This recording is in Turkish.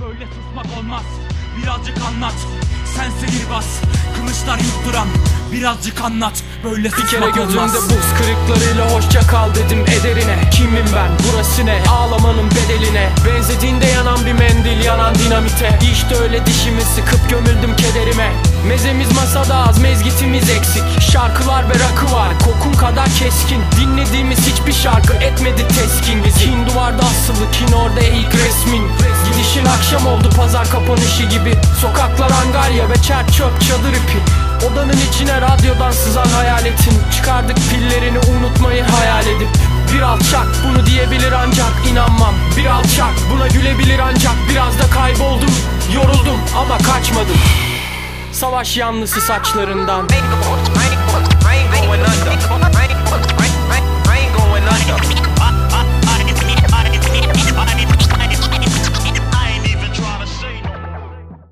olmaz Böyle susmak olmaz. Birazcık anlat. Sen bas. Kılıçlar yutturan. Birazcık anlat. Böyle Bir susmak kere olmaz. gözümde buz kırıklarıyla hoşça kal dedim ederine. Kimim ben? Burası ne? Ağlamanın bedeline. Benzediğinde yanan bir mendil yanan dinamite. İşte öyle dişimi sıkıp gömüldüm kederime. Mezemiz masada az mezgitimiz eksik. Şarkılar ve rakı var kokun kadar keskin. Dinlediğimiz hiçbir şarkı etmedi teskin orada ilk resmin. Gidişin akşam oldu pazar kapanışı gibi. Sokaklar angarya ve çer çöp çadır ipi. Odanın içine radyodan sızan hayaletin. Çıkardık pillerini unutmayı hayal edip. Bir alçak bunu diyebilir ancak inanmam. Bir alçak buna gülebilir ancak Biraz da kayboldum. Yoruldum ama kaçmadım. Savaş yanlısı saçlarından